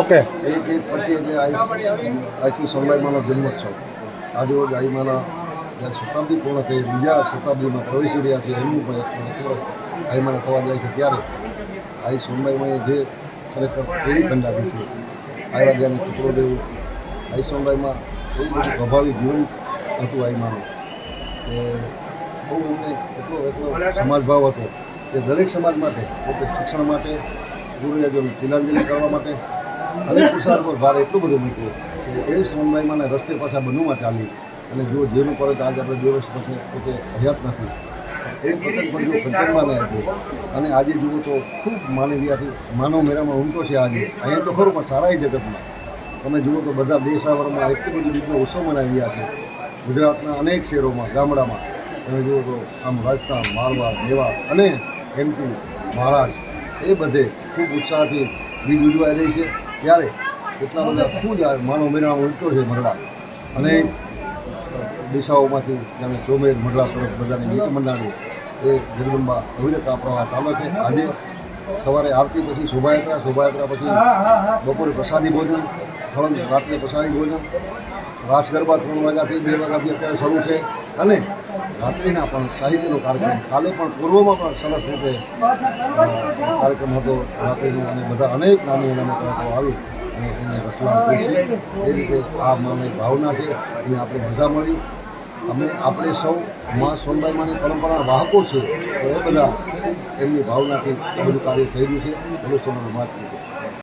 Okay. એક એક પછી એટલે આજથી સોમવારમાંનો જન્મોત્સવ. આજે રોજ આઈમાના જ્યારે શતાબ્દી પૂર્ણ થઈ, બીજા શતાબ્દીમાં પ્રવેશી રહ્યા છે, એમનું પણ આઈમાને થવા જાય છે. ત્યારે આઈ સોમવારમાં જે ખરેખર કેળી ખંડાતી છે આવ્યા જ્યાં ટુકડો દેવું, આઈ સોમવારમાં એવું બધું પ્રભાવી જીવન હતું આઈમાનું. કે બહુ અમને એટલો એટલો સમાજભાવ હતો કે દરેક સમાજ માટે, પોતે શિક્ષણ માટે ગુરુજોને તિલાંજલિ કરવા માટે અને પુરુષાર્થ પર ભાર એટલું બધું મૂક્યું કે એ સોનભાઈમાંને રસ્તે પાછા બનુમાં ચાલી. અને જો જેનું પરત આજે આપણે બે વર્ષ પછી પોતે હયાત નથી. એ પતંગ પણ જો લઈ આપ્યું અને આજે જુઓ તો ખૂબ માનવીયાથી, માનવ મેળામાં ઊંટો છે આજે. અહીંયા તો ખરું, પણ સારા જગતમાં. તમે જુઓ તો બધા દેશાવરમાં એટલી બધી રીતનો ઉત્સવ મનાવી રહ્યા છે. ગુજરાતના અનેક શહેરોમાં, ગામડામાં. તમે જુઓ તો આમ રાજસ્થાન, મારવાડ, મેવાડ અને એમપી મહારાષ્ટ્ર એ બધે ખૂબ ઉત્સાહથી બીજ ઉજવાઈ રહી છે. ત્યારે એટલા બધા ખૂબ જ માનવ મેળા ઉલટો છે મરડા. અને દિશાઓમાંથી જાણે ચોમેર મરડા તરફ બધાને નીતિ મંડાણી એ જગદંબા અવિરત પ્રવાહ ચાલે છે આજે સવારે આરતી પછી શોભાયાત્રા શોભાયાત્રા પછી બપોરે પ્રસાદી ભોજન હવન રાત્રે પ્રસાદી ભોજન, રાસ ગરબા ત્રણ વાગ્યાથી બે વાગ્યાથી અત્યારે શરૂ છે. અને રાત્રિના પણ સાહિત્યનો કાર્યક્રમ, કાલે પણ પૂર્વમાં પણ સરસ રીતે કાર્યક્રમ હતો. રાત્રિનો અને બધા અનેક નાની નાના કલાકારો આવી અને એને રચના આપી છે એ રીતે આ માની ભાવના છે, એને આપણે બધા મળી. અમે, આપણે સૌ મા સોનબાઈમાની પરંપરાના વાહકો છે. તો એ બધા એમની ભાવનાથી આ બધું કાર્ય થઈ રહ્યું છે. બધું સોનાનું માત કીધું.